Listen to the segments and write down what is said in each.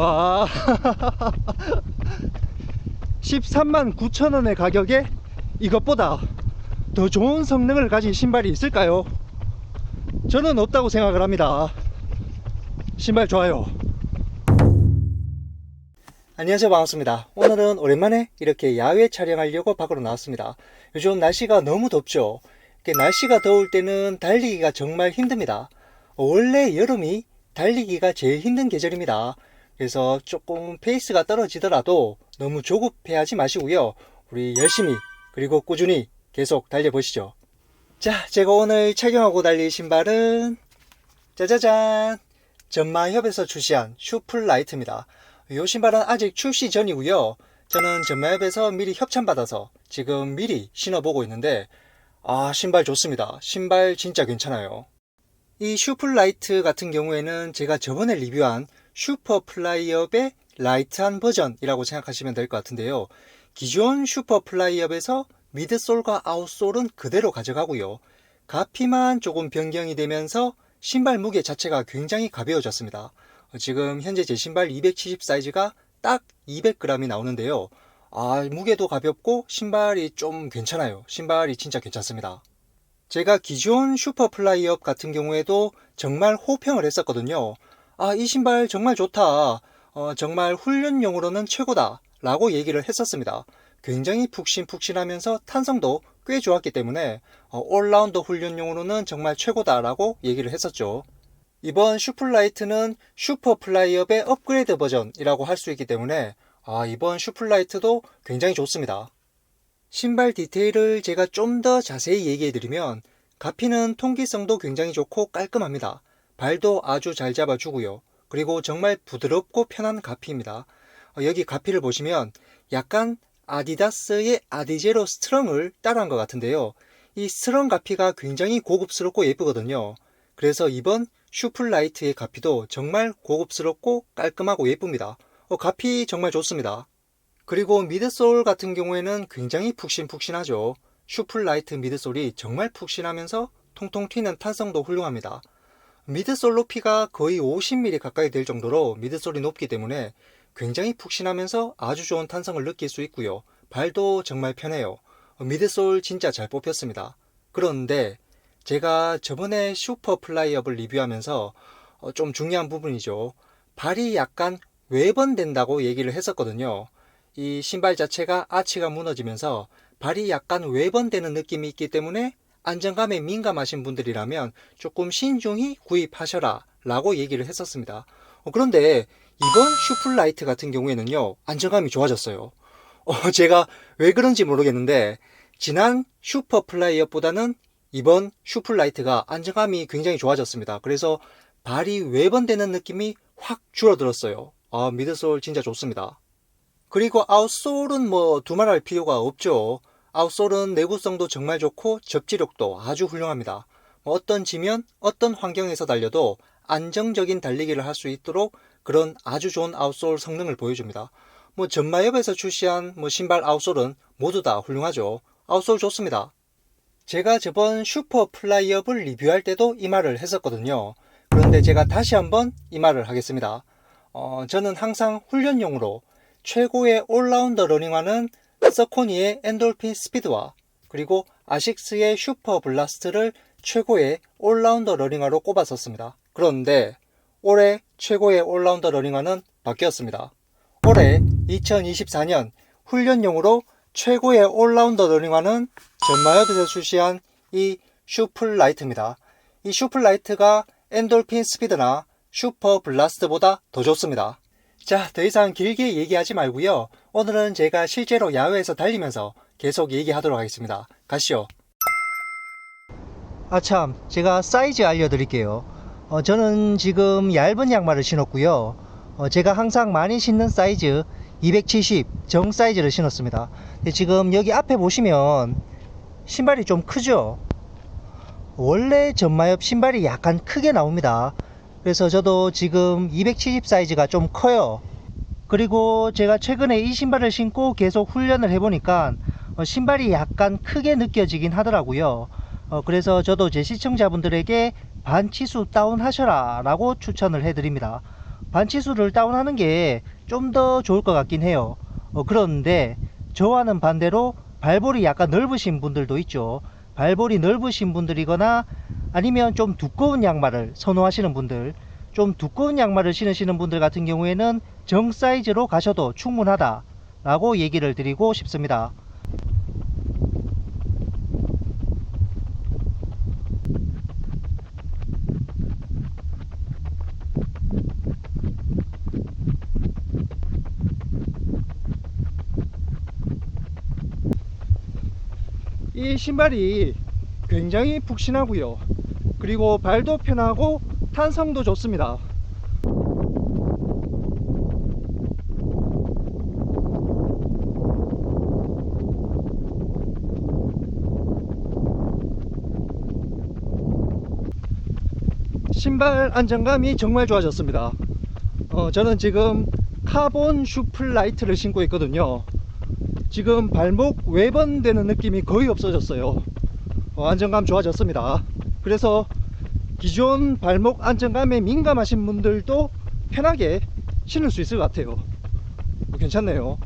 와. 13만 9천 원의 가격에 이것보다 더 좋은 성능을 가진 신발이 있을까요? 저는 없다고 생각을 합니다. 신발 좋아요. 안녕하세요. 반갑습니다. 오늘은 오랜만에 이렇게 야외 촬영하려고 밖으로 나왔습니다. 요즘 날씨가 너무 덥죠? 날씨가 더울 때는 달리기가 정말 힘듭니다. 원래 여름이 달리기가 제일 힘든 계절입니다 그래서 조금 페이스가 떨어지더라도 너무 조급해하지 마시고요 우리 열심히 그리고 꾸준히 계속 달려보시죠 자 제가 오늘 착용하고 달릴 신발은 짜자잔 전마협에서 출시한 슈플 라이트입니다 이 신발은 아직 출시 전이고요. 저는 전마협에서 미리 협찬받아서 지금 미리 신어보고 있는데 아 신발 좋습니다. 신발 진짜 괜찮아요. 이 슈플라이트 같은 경우에는 제가 저번에 리뷰한 슈퍼플라이업의 라이트한 버전이라고 생각하시면 될 것 같은데요. 기존 슈퍼플라이업에서 미드솔과 아웃솔은 그대로 가져가고요. 가피만 조금 변경이 되면서 신발 무게 자체가 굉장히 가벼워졌습니다. 지금 현재 제 신발 270 사이즈가 딱 200g이 나오는데요. 아, 무게도 가볍고 신발이 좀 괜찮아요. 신발이 진짜 괜찮습니다. 제가 기존 슈퍼플라이업 같은 경우에도 정말 호평을 했었거든요. 아, 이 신발 정말 좋다. 어, 정말 훈련용으로는 최고다. 라고 얘기를 했었습니다. 굉장히 푹신푹신하면서 탄성도 꽤 좋았기 때문에 어, 올라운더 훈련용으로는 정말 최고다라고 얘기를 했었죠. 이번 슈플라이트는 슈퍼플라이업의 업그레이드 버전이라고 할 수 있기 때문에 아, 이번 슈플라이트도 굉장히 좋습니다. 신발 디테일을 제가 좀 더 자세히 얘기해 드리면 가피는 통기성도 굉장히 좋고 깔끔합니다. 발도 아주 잘 잡아주고요. 그리고 정말 부드럽고 편한 가피입니다. 어, 여기 가피를 보시면 약간 아디다스의 아디제로 스트렁을 따라한 것 같은데요. 이 스트렁 가피가 굉장히 고급스럽고 예쁘거든요. 그래서 이번 슈플라이트의 가피도 정말 고급스럽고 깔끔하고 예쁩니다. 어, 가피 정말 좋습니다. 그리고 미드솔 같은 경우에는 굉장히 푹신푹신하죠. 슈플라이트 미드솔이 정말 푹신하면서 통통 튀는 탄성도 훌륭합니다. 미드솔 높이가 거의 50mm 가까이 될 정도로 미드솔이 높기 때문에 굉장히 푹신하면서 아주 좋은 탄성을 느낄 수 있고요. 발도 정말 편해요. 어, 미드솔 진짜 잘 뽑혔습니다. 그런데 제가 저번에 슈퍼 플라이업을 리뷰하면서 어, 좀 중요한 부분이죠. 발이 약간 외번된다고 얘기를 했었거든요. 이 신발 자체가 아치가 무너지면서 발이 약간 외번되는 느낌이 있기 때문에 안정감에 민감하신 분들이라면 조금 신중히 구입하셔라 라고 얘기를 했었습니다. 어, 그런데 이번 슈플라이트 같은 경우에는요, 안정감이 좋아졌어요. 어, 제가 왜 그런지 모르겠는데, 지난 슈퍼 플라이업보다는 이번 슈플라이트가 안정감이 굉장히 좋아졌습니다. 그래서 발이 외번되는 느낌이 확 줄어들었어요. 아, 미드솔 진짜 좋습니다. 그리고 아웃솔은 뭐 두말할 필요가 없죠. 아웃솔은 내구성도 정말 좋고 접지력도 아주 훌륭합니다. 뭐 어떤 지면, 어떤 환경에서 달려도 안정적인 달리기를 할 수 있도록 그런 아주 좋은 아웃솔 성능을 보여줍니다. 뭐 전마협에서 출시한 뭐 신발 아웃솔은 모두 다 훌륭하죠. 아웃솔 좋습니다. 제가 저번 슈퍼 플라이업을 리뷰할 때도 이 말을 했었거든요. 그런데 제가 다시 한번 이 말을 하겠습니다. 어, 저는 항상 훈련용으로 최고의 올라운더 러닝화는 서코니의 엔돌핀 스피드와 그리고 아식스의 슈퍼 블라스트를 최고의 올라운더 러닝화로 꼽았었습니다. 그런데 올해 최고의 올라운더 러닝화는 바뀌었습니다. 올해 2024년 훈련용으로 최고의 올라운더 러닝화는 전마협에서 출시한 이 슈플라이트입니다. 이 슈플라이트가 엔돌핀 스피드나 슈퍼 블라스트보다 더 좋습니다. 자, 더 이상 길게 얘기하지 말고요. 오늘은 제가 실제로 야외에서 달리면서 계속 얘기하도록 하겠습니다. 가시죠. 아 참, 제가 사이즈 알려드릴게요. 어, 저는 지금 얇은 양말을 신었고요. 어, 제가 항상 많이 신는 사이즈 270 정 사이즈를 신었습니다. 근데 지금 여기 앞에 보시면 신발이 좀 크죠? 원래 전마엽 신발이 약간 크게 나옵니다. 그래서 저도 지금 270 사이즈가 좀 커요. 그리고 제가 최근에 이 신발을 신고 계속 훈련을 해보니까 어, 신발이 약간 크게 느껴지긴 하더라고요. 어, 그래서 저도 제 시청자분들에게 반치수 다운 하셔라 라고 추천을 해드립니다. 반치수를 다운하는 게 좀 더 좋을 것 같긴 해요. 어, 그런데 저와는 반대로 발볼이 약간 넓으신 분들도 있죠. 발볼이 넓으신 분들이거나 아니면 좀 두꺼운 양말을 선호하시는 분들, 좀 두꺼운 양말을 신으시는 분들 같은 경우에는 정 사이즈로 가셔도 충분하다 라고 얘기를 드리고 싶습니다. 이 신발이 굉장히 푹신하고요. 그리고 발도 편하고 탄성도 좋습니다. 신발 안정감이 정말 좋아졌습니다. 어, 저는 지금 카본 슈플라이트를 신고 있거든요. 지금 발목 외번 되는 느낌이 거의 없어졌어요. 어, 안정감 좋아졌습니다. 그래서 기존 발목 안정감에 민감하신 분들도 편하게 신을 수 있을 것 같아요. 어, 괜찮네요.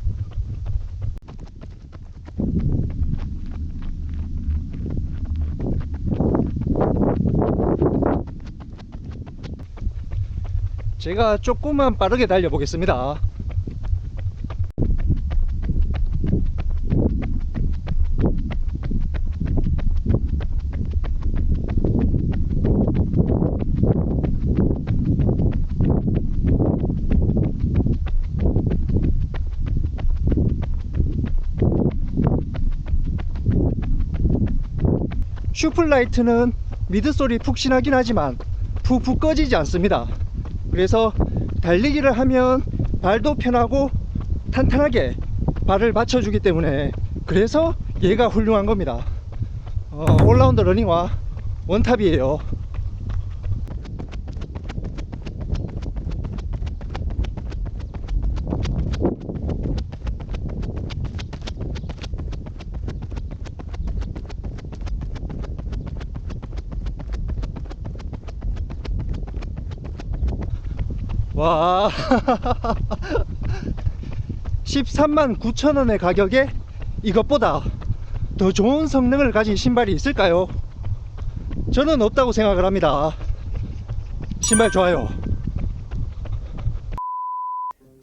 제가 조금만 빠르게 달려 보겠습니다. 슈플라이트는 미드솔이 푹신하긴 하지만 푹푹 꺼지지 않습니다. 그래서 달리기를 하면 발도 편하고 탄탄하게 발을 받쳐주기 때문에 그래서 얘가 훌륭한 겁니다. 어, 올라운드 러닝화 원탑이에요. 와 13만 9천원의 가격에 이것보다 더 좋은 성능을 가진 신발이 있을까요? 저는 없다고 생각을 합니다 신발 좋아요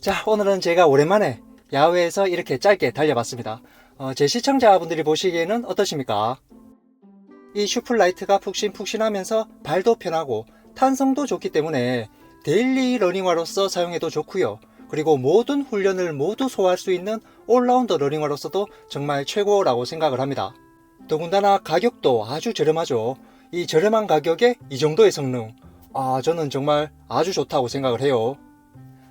자 오늘은 제가 오랜만에 야외에서 이렇게 짧게 달려봤습니다 어, 제 시청자분들이 보시기에는 어떠십니까? 이 슈플라이트가 푹신푹신하면서 발도 편하고 탄성도 좋기 때문에 데일리 러닝화로서 사용해도 좋고요. 그리고 모든 훈련을 모두 소화할 수 있는 올라운드 러닝화로서도 정말 최고라고 생각을 합니다. 더군다나 가격도 아주 저렴하죠. 이 저렴한 가격에 이 정도의 성능, 아 저는 정말 아주 좋다고 생각을 해요.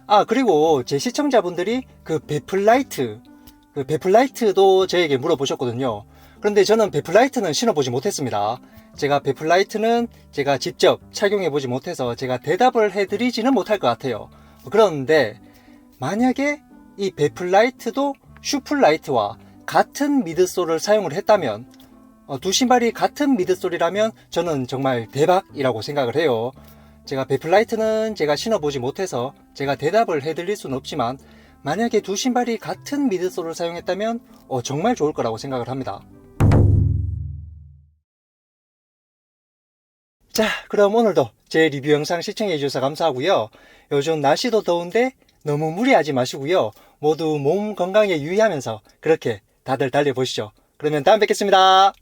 아 그리고 제 시청자분들이 그 베플라이트, 그 베플라이트도 저에게 물어보셨거든요. 그런데 저는 베플라이트는 신어보지 못했습니다. 제가 베플라이트는 제가 직접 착용해보지 못해서 제가 대답을 해드리지는 못할 것 같아요. 그런데 만약에 이 베플라이트도 슈플라이트와 같은 미드솔을 사용을 했다면 어, 두 신발이 같은 미드솔이라면 저는 정말 대박이라고 생각을 해요. 제가 베플라이트는 제가 신어보지 못해서 제가 대답을 해드릴 수는 없지만 만약에 두 신발이 같은 미드솔을 사용했다면 어, 정말 좋을 거라고 생각을 합니다. 자, 그럼 오늘도 제 리뷰 영상 시청해 주셔서 감사하고요. 요즘 날씨도 더운데 너무 무리하지 마시고요. 모두 몸 건강에 유의하면서 그렇게 다들 달려보시죠. 그러면 다음 뵙겠습니다.